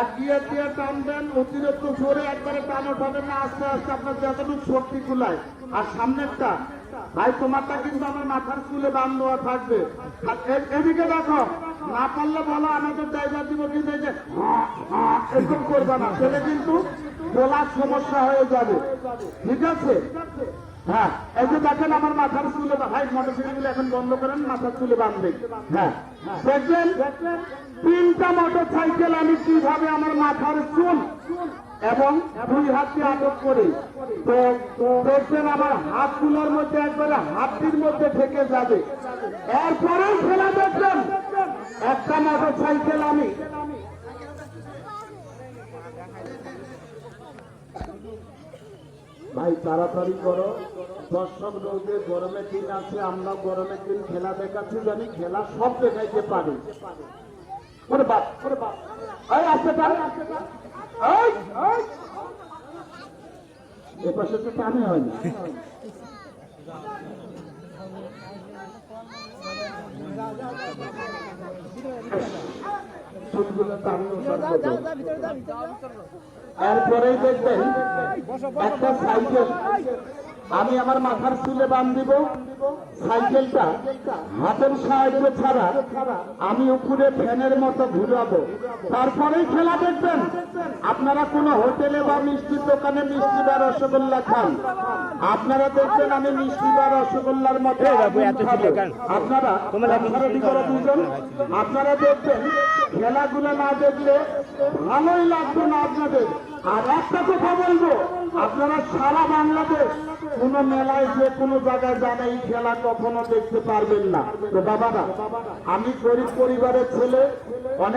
এক অতিরিক্ত জোরে একবারে না, আস্তে আস্তে আপনার শক্তি আর সামনেরটা, ভাই, তোমারটা কিন্তু আমার মাথার বান দেওয়া থাকবে। আর এদিকে দেখো, না পারলে আমাদের যে করবে না। সেটা কিন্তু বলার সমস্যা হয়ে যাবে। ঠিক আছে? হ্যাঁ এই দেখেন আমার মাথার চুলে ভাই মোটরসাইকেল এখন বন্ধ করেন, মাথার চুলে বাঁধবে। হ্যাঁ দেখবেন? তিনটা মোটর সাইকেল আমি কীভাবে আমার মাথার চুল এবং দুই হাতকে আটক করি? তো দেখবেন আমার হাতগুলোর মধ্যে একবারে হাতটির মধ্যে থেকে যাবে। এরপরেও খেলা দেখবেন? একটা মোটর সাইকেল আমি। ভাই, তাড়াতাড়ি করো। দর্শক রোদে গরমের দিন আছে, আমরা গরমের দিন খেলা দেখাচ্ছি জানি, খেলা সব দেখাইতে পারি। পাশে তো টানে হয় না। চুলগুলো টানে এরপরেই দেখবেন একটা সাইকেল আমি আমার মাথার চুলে বান দিব সাইকেলটা হাতের সাহায্য ছাড়া আমি উপরে ফ্যানের মতো ঘুরাবো। তারপরেই খেলা দেখবেন। আপনারা কোনো হোটেলে বা মিষ্টির দোকানে মিষ্টি বা রসগোল্লা খান। আপনারা দেখবেন আমি মিষ্টি বা রসগোল্লার মধ্যে আপনারা দুজন। আপনারা দেখবেন খেলাগুলো না দেখলে ভালোই লাগবে না আপনাদের। আর একটা কথা বলব, আপনারা সারা বাংলাদেশ কোন মেলায় যে কোনো জায়গায় যান, এই খেলা কখনো দেখতে পারবেন না। তো বাবারা, আমি গরিব পরিবারের ছেলে, অনেক